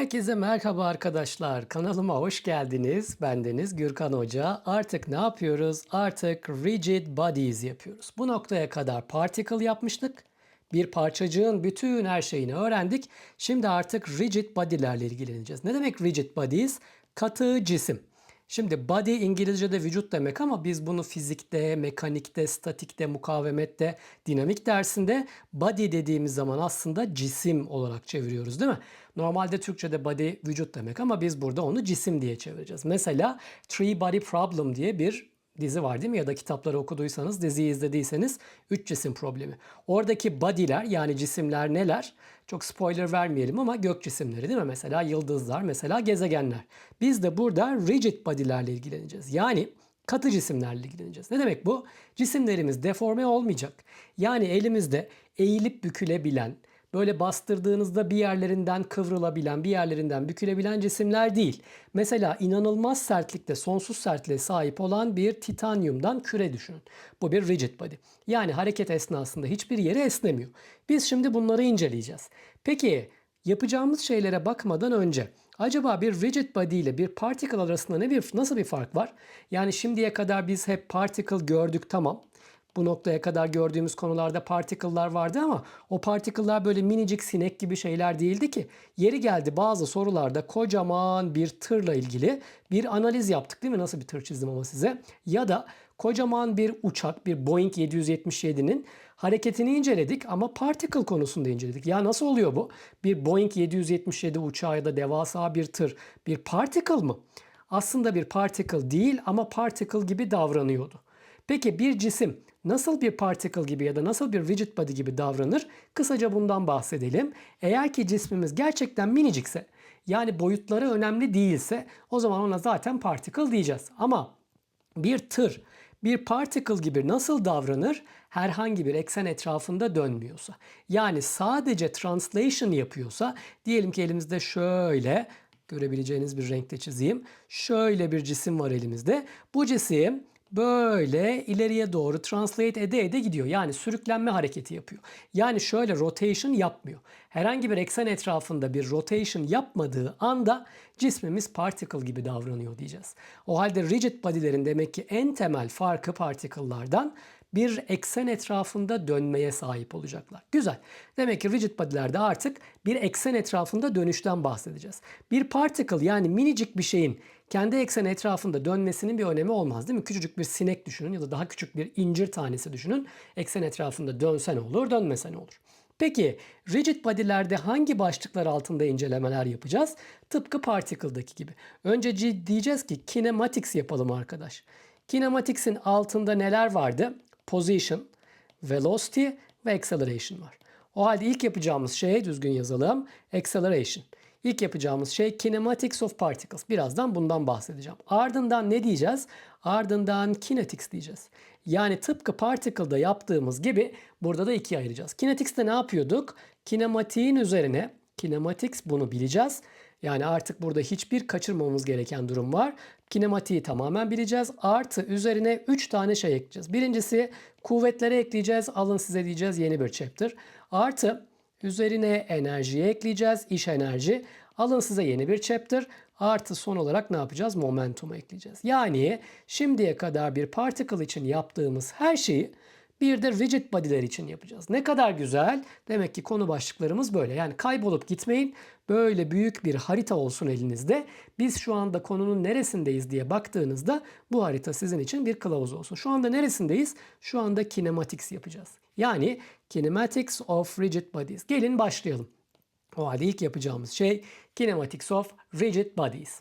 Herkese merhaba arkadaşlar. Kanalıma hoş geldiniz. Bendeniz Gürkan Hoca. Artık ne yapıyoruz? Artık rigid bodies yapıyoruz. Bu noktaya kadar particle yapmıştık. Bir parçacığın bütün her şeyini öğrendik. Şimdi artık rigid body'lerle ilgileneceğiz. Ne demek rigid bodies? Katı cisim. Şimdi body İngilizce'de vücut demek ama biz bunu fizikte, mekanikte, statikte, mukavemette, dinamik dersinde body dediğimiz zaman aslında cisim olarak çeviriyoruz değil mi? Normalde Türkçe'de body vücut demek ama biz burada onu cisim diye çevireceğiz. Mesela Three Body Problem diye bir dizi var değil mi? Ya da kitapları okuduysanız, diziyi izlediyseniz üç cisim problemi. Oradaki body'ler yani cisimler neler? Çok spoiler vermeyelim ama gök cisimleri değil mi? Mesela yıldızlar, mesela gezegenler. Biz de burada rigid body'lerle ilgileneceğiz. Yani katı cisimlerle ilgileneceğiz. Ne demek bu? Cisimlerimiz deforme olmayacak. Yani elimizde eğilip bükülebilen, böyle bastırdığınızda bir yerlerinden kıvrılabilen, bir yerlerinden bükülebilen cisimler değil. Mesela inanılmaz sertlikte, sonsuz sertliğe sahip olan bir titanyumdan küre düşünün. Bu bir rigid body. Yani hareket esnasında hiçbir yeri esnemiyor. Biz şimdi bunları inceleyeceğiz. Peki yapacağımız şeylere bakmadan önce acaba bir rigid body ile bir particle arasında ne bir nasıl bir fark var? Yani şimdiye kadar biz hep particle gördük tamam. Bu noktaya kadar gördüğümüz konularda particle'lar vardı ama o particle'lar böyle minicik sinek gibi şeyler değildi ki. Yeri geldi bazı sorularda kocaman bir tırla ilgili bir analiz yaptık değil mi? Nasıl bir tır çizdim ama size. Ya da kocaman bir uçak, bir Boeing 777'nin hareketini inceledik ama particle konusunda inceledik. Ya nasıl oluyor bu? Bir Boeing 777 uçağı ya da devasa bir tır bir particle mı? Aslında bir particle değil ama particle gibi davranıyordu. Peki bir cisim nasıl bir particle gibi ya da nasıl bir rigid body gibi davranır? Kısaca bundan bahsedelim. Eğer ki cismimiz gerçekten minicikse yani boyutları önemli değilse o zaman ona zaten particle diyeceğiz. Ama bir tır bir particle gibi nasıl davranır? Herhangi bir eksen etrafında dönmüyorsa. Yani sadece translation yapıyorsa diyelim ki elimizde şöyle görebileceğiniz bir renkte çizeyim. Şöyle bir cisim var elimizde. Bu cisim böyle ileriye doğru translate ede ede gidiyor. Yani sürüklenme hareketi yapıyor. Yani şöyle rotation yapmıyor. Herhangi bir eksen etrafında bir rotation yapmadığı anda cismimiz particle gibi davranıyor diyeceğiz. O halde rigid body'lerin demek ki en temel farkı particle'lardan bir eksen etrafında dönmeye sahip olacaklar. Güzel. Demek ki rigid body'lerde artık bir eksen etrafında dönüşten bahsedeceğiz. Bir particle yani minicik bir şeyin kendi eksen etrafında dönmesinin bir önemi olmaz değil mi? Küçücük bir sinek düşünün ya da daha küçük bir incir tanesi düşünün. Eksen etrafında dönse ne olur, dönmese ne olur? Peki rigid body'lerde hangi başlıklar altında incelemeler yapacağız? Tıpkı particle'daki gibi. Önce diyeceğiz ki kinematics yapalım arkadaş. Kinematics'in altında neler vardı? Position, velocity ve acceleration var. O halde ilk yapacağımız şey düzgün yazalım. Acceleration. İlk yapacağımız şey kinematics of particles. Birazdan bundan bahsedeceğim. Ardından ne diyeceğiz? Ardından kinetics diyeceğiz. Yani tıpkı particle'da yaptığımız gibi burada da ikiye ayıracağız. Kinetics'te ne yapıyorduk? Kinematiğin üzerine kinematics bunu bileceğiz. Yani artık burada hiçbir kaçırmamamız gereken durum var. Kinematiği tamamen bileceğiz. Artı üzerine 3 tane şey ekleyeceğiz. Birincisi kuvvetlere ekleyeceğiz. Alın size diyeceğiz yeni bir chapter. Artı üzerine enerjiye ekleyeceğiz. iş enerji. Alın size yeni bir chapter. Artı son olarak ne yapacağız? Momentum ekleyeceğiz. Yani şimdiye kadar bir particle için yaptığımız her şeyi bir de rigid body'ler için yapacağız. Ne kadar güzel. Demek ki konu başlıklarımız böyle. Yani kaybolup gitmeyin. Böyle büyük bir harita olsun elinizde. Biz şu anda konunun neresindeyiz diye baktığınızda bu harita sizin için bir kılavuz olsun. Şu anda neresindeyiz? Şu anda kinematics yapacağız. Yani kinematics of rigid bodies. Gelin başlayalım. O halde ilk yapacağımız şey kinematics of rigid bodies.